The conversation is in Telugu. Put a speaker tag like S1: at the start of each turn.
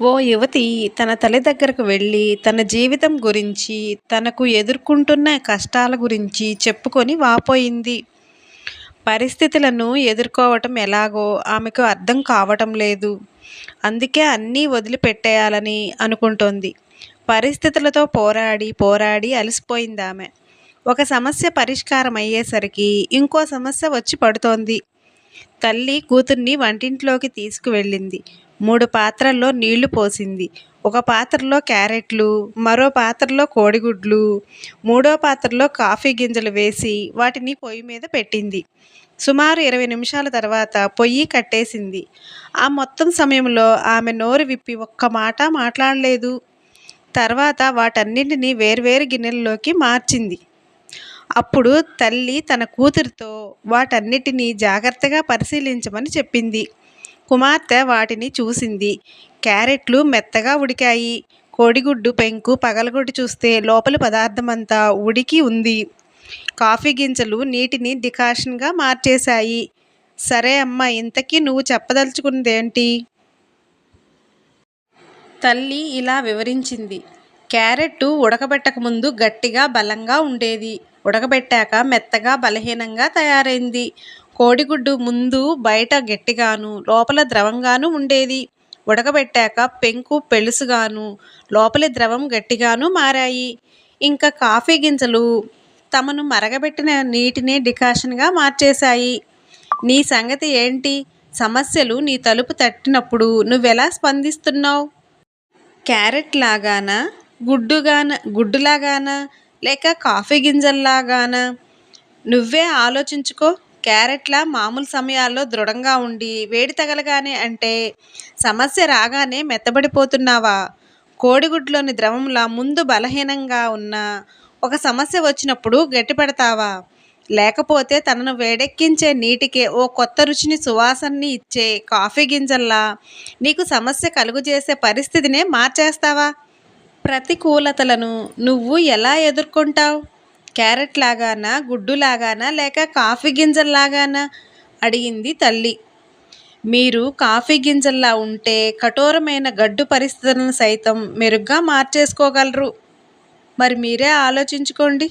S1: ఓ యువతి తన తల్లి దగ్గరకు వెళ్ళి తన జీవితం గురించి తనకు ఎదుర్కొంటున్న కష్టాల గురించి చెప్పుకొని వాపోయింది. పరిస్థితులను ఎదుర్కోవటం ఎలాగో ఆమెకు అర్థం కావటం లేదు. అందుకే అన్నీ వదిలిపెట్టేయాలని అనుకుంటోంది. పరిస్థితులతో పోరాడి పోరాడి అలసిపోయింది ఆమె. ఒక సమస్య పరిష్కారం అయ్యేసరికి ఇంకో సమస్య వచ్చి పడుతోంది. తల్లి కూతుర్ని వంటింట్లోకి తీసుకువెళ్ళింది. మూడు పాత్రల్లో నీళ్ళు పోసింది. ఒక పాత్రలో క్యారెట్లు మరో పాత్రలో కోడిగుడ్లు మూడో పాత్రలో కాఫీ గింజలు వేసి వాటిని పొయ్యి మీద పెట్టింది. సుమారు ఇరవై నిమిషాల తర్వాత పొయ్యి కట్టేసింది. ఆ మొత్తం సమయంలో ఆమె నోరు విప్పి ఒక్క మాట మాట్లాడలేదు. తర్వాత వాటన్నింటినీ వేర్వేరు గిన్నెల్లోకి మార్చింది. అప్పుడు తల్లి తన కూతురితో వాటన్నిటినీ జాగ్రత్తగా పరిశీలించమని చెప్పింది. కుమార్తె వాటిని చూసింది. క్యారెట్లు మెత్తగా ఉడికాయి. కోడిగుడ్డు పెంకు పగలగొట్టి చూస్తే లోపల పదార్థమంతా ఉడికి ఉంది. కాఫీ గింజలు నీటిని డికాషన్గా మార్చేశాయి. సరే అమ్మ ఇంతకీ నువ్వు చెప్పదలుచుకున్నదేంటి? తల్లి ఇలా వివరించింది. క్యారెట్ ఉడకబెట్టకముందు గట్టిగా బలంగా ఉండేది. ఉడకబెట్టాక మెత్తగా బలహీనంగా తయారైంది. కోడిగుడ్డు ముందు బయట గట్టిగాను లోపల ద్రవంగాను ఉండేది. ఉడకబెట్టాక పెంకు పెలుసుగాను లోపలి ద్రవం గట్టిగాను మారాయి. ఇంకా కాఫీ గింజలు తమను మరగబెట్టిన నీటిని డికాషన్గా మార్చేశాయి. నీ సంగతి ఏంటి? సమస్యలు నీ తలుపు తట్టినప్పుడు నువ్వెలా స్పందిస్తున్నావు? క్యారెట్ లాగానా? గుడ్డుగాన? గుడ్డులాగానా? లేక కాఫీ గింజల్లాగానా? నువ్వే ఆలోచించుకో. క్యారెట్లా మామూలు సమయాల్లో దృఢంగా ఉండి వేడి తగలగానే అంటే సమస్య రాగానే మెత్తబడిపోతున్నావా? కోడిగుడ్లోని ద్రవంలా ముందు బలహీనంగా ఉన్న ఒక సమస్య వచ్చినప్పుడు గట్టిపడతావా? లేకపోతే తనను వేడెక్కించే నీటికే ఓ కొత్త రుచిని సువాసనని ఇచ్చే కాఫీ గింజల్లా నీకు సమస్య కలుగజేసే పరిస్థితినే మార్చేస్తావా? ప్రతికూలతలను నువ్వు ఎలా ఎదుర్కొంటావు? క్యారెట్ లాగానా గుడ్డు లాగానా లేక కాఫీ గింజల్లాగానా అడిగింది తల్లి. మీరు కాఫీ గింజల్లా ఉంటే కఠోరమైన గడ్డు పరిస్థితులను సైతం మెరుగ్గా మార్చేసుకోగలరు. మరి మీరే ఆలోచించుకోండి.